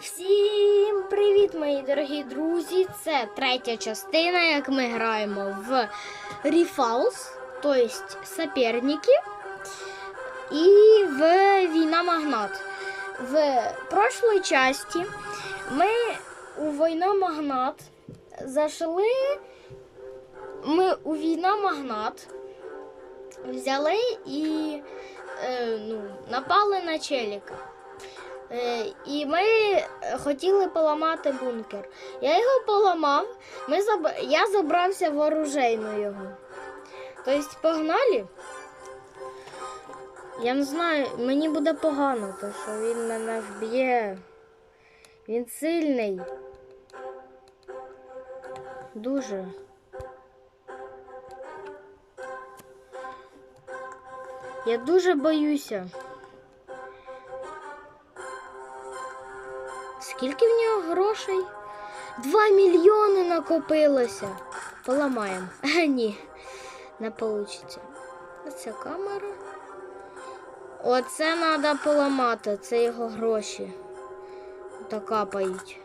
Всім привіт, мої дорогі друзі! Це третя частина, як ми граємо в Ріфалс, тобто соперники, і в Війна Магнат. В прошлій часті ми у Війна Магнат зайшли. Ми у Війна Магнат взяли і е, ну, напали на челіка. Е, і ми хотіли поламати бункер. Я його поламав, ми заб... я забрався в оружейну його. Тобто погнали. Я не знаю, мені буде погано, тому що він мене вб'є. Він сильний. Дуже. Я дуже боюся. Скільки в нього грошей? Два мільйони накопилося. Поламаємо. А, ні, не вийде. Оця камера. Оце треба поламати, це його гроші. Та капають.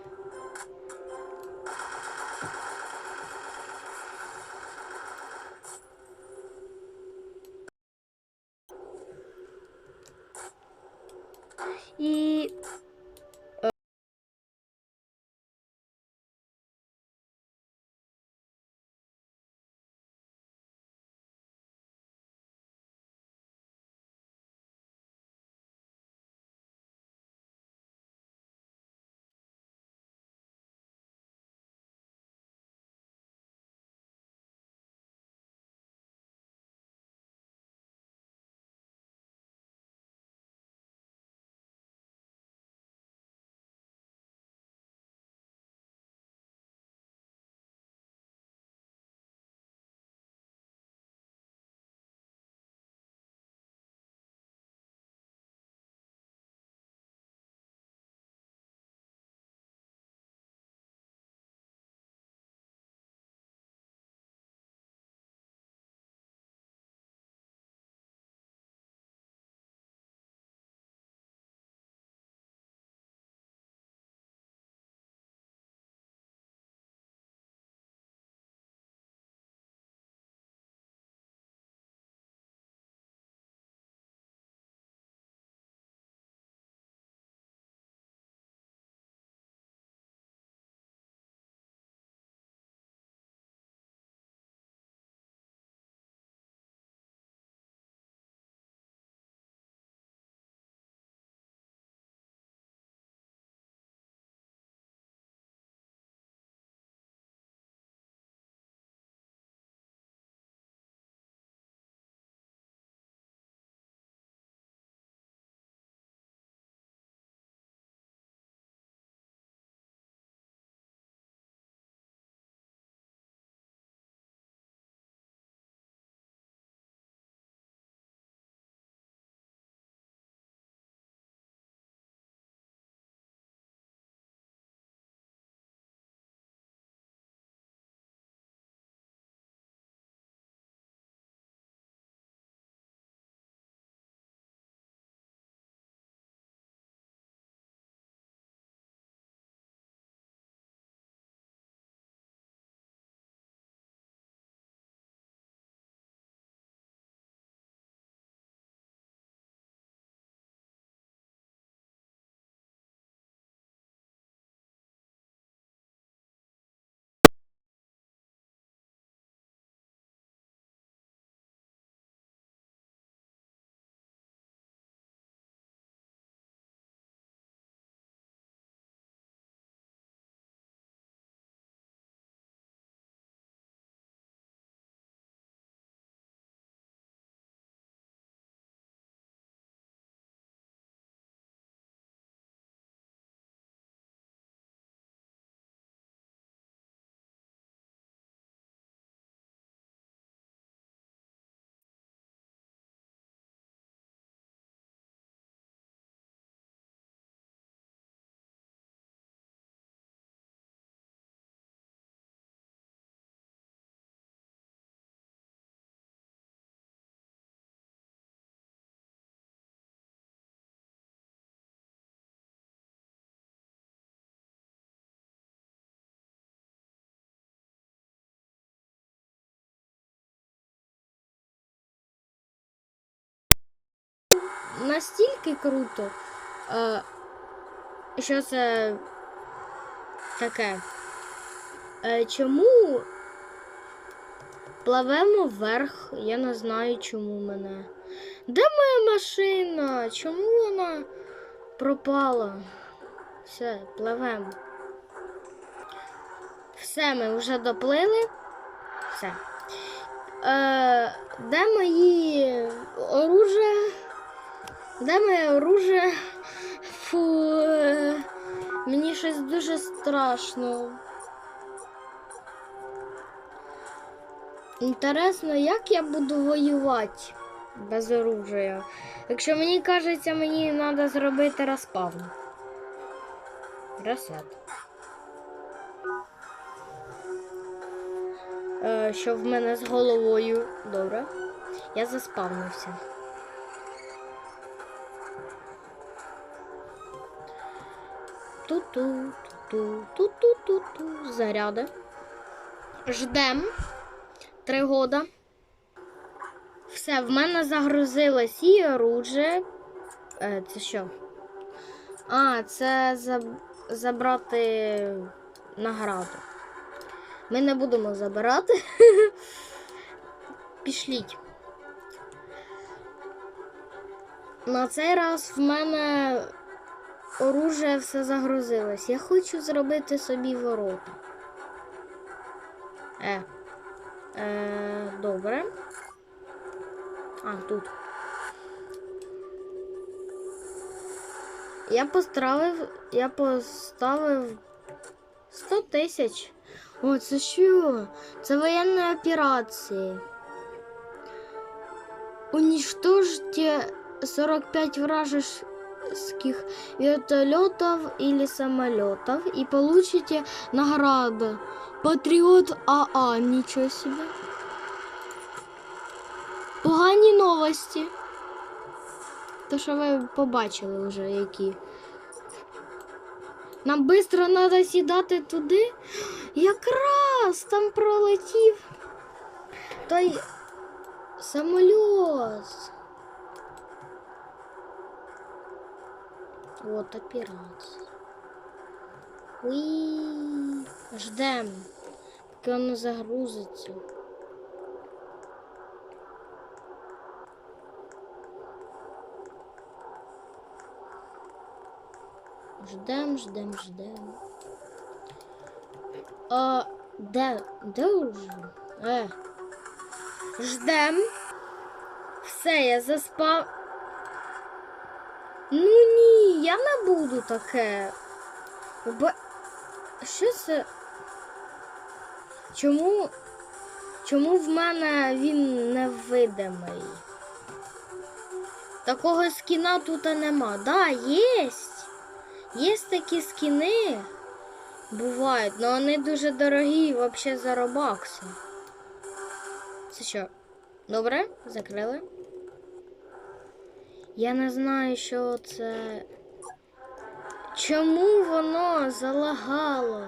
Настільки круто, е, що це таке. Е, чому пливемо вверх? Я не знаю, чому мене. Де моя машина? Чому вона пропала? Все, пливемо. Все, ми вже доплили. Все. Е, де мої оружие? Де моє оружие? Фу. е, Мені щось дуже страшно. Інтересно, як я буду воювати без оружия? Якщо мені кажеться, мені треба зробити розпавн. Ресет. Е, що в мене з головою. Добре. Я заспавнився. Ту-ту, ту-ту, ту-ту-ту-ту. Заряди. Ждем. Три года. Все, в мене загрузилось і оружие. Е, це що? А, це заб- забрати награду. Ми не будемо забирати. Пішліть. На цей раз в мене оружие все загрузилось. Я хочу зробити собі ворота. Е. Е, добре. А, тут. Я поставив. Я поставив 100 тисяч. О, це що? Це воєнні операції. Уничтожьте 45 вражеских вертолетов или самолетов и получите награду. Патриот АА, ничего себе. Погані новості. То, що ви побачили вже які. Нам швидко треба сідати туди. Якраз там пролетів той самоліт. Вот операція. Уи. Ждем, поки воно загрузиться. Ждем, ждем, ждем. А, де, де уже? Е. Ждем. Все, я заспав. Ну я не буду таке. Бо... Що це? Чому? Чому в мене він невидимий? Такого скіна тут нема. Да, єсть. Є такі скіни. Бувають, але вони дуже дорогі взагалі за робакси. Це що? Добре? Закрили? Я не знаю, що це. Чому воно залагало?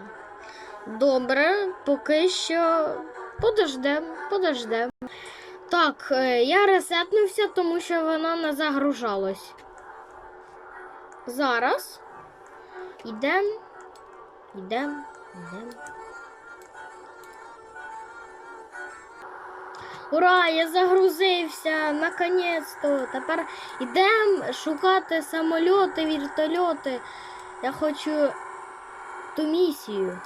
Добре, поки що подождем, подождем. Так, е, я ресетнувся, тому що воно не загружалось. Зараз. Йдем. Йдем, йдем. Ура, я загрузився наконець-то. Тепер йдемо шукати самольоти, вертольоти. Я хочу ту місію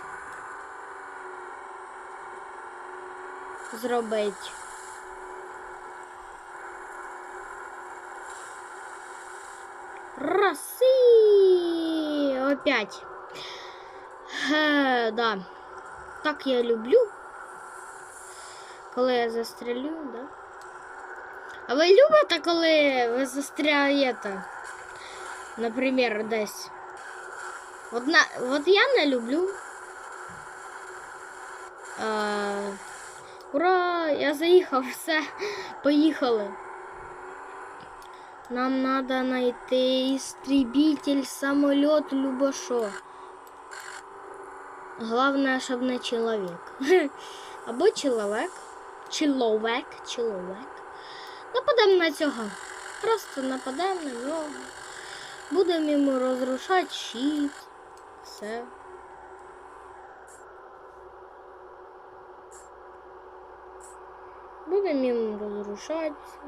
зробити. Раз і опять. Е, да. Так я люблю. Коли я застрелю, да? А ви любите, коли ви застряєте? Наприклад, десь. От, на, от я не люблю. А, ура! Я заїхав, все, поїхали. Нам треба знайти істребитель, самоліт, любошо. Главное, щоб не чоловік. Або чоловік. Чоловік, чоловік. Нападемо на цього. Просто нападемо на нього. Будемо йому розрушати щит. Все. Будемо йому розрушати. все.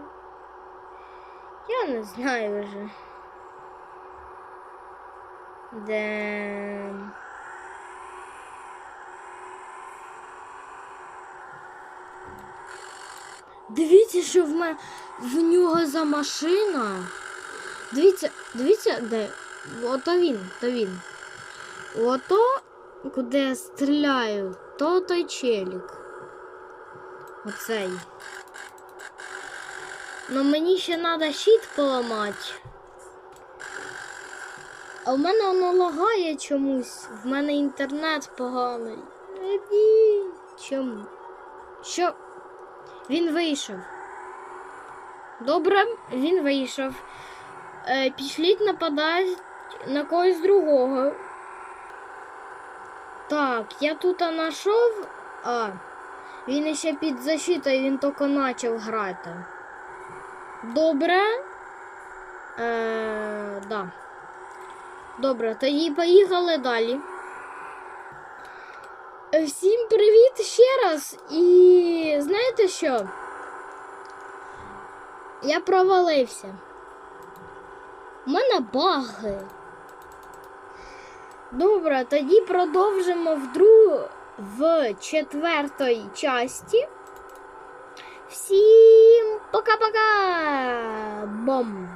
Я не знаю вже. Де. Дивіться, що в мене в нього за машина. Дивіться, дивіться, де. Ото він, то він. Ото, куди я стріляю, то той челік. Оцей. Ну мені ще треба щит поламати. А в мене воно лагає чомусь. В мене інтернет поганий. Ні. Чому? Що? Він вийшов. Добре, він вийшов. Е, пішліть нападати на когось другого. Так, я тут знайшов. А, він ще під защитою, він тільки почав грати. Добре. Е, да. Добре, тоді поїхали далі. Е, Всім привіт ще раз. І знаєте що? Я провалився. У мене баги. Добре, тоді продовжимо в другу в четвертій часті. Всім пока-пока! Бом!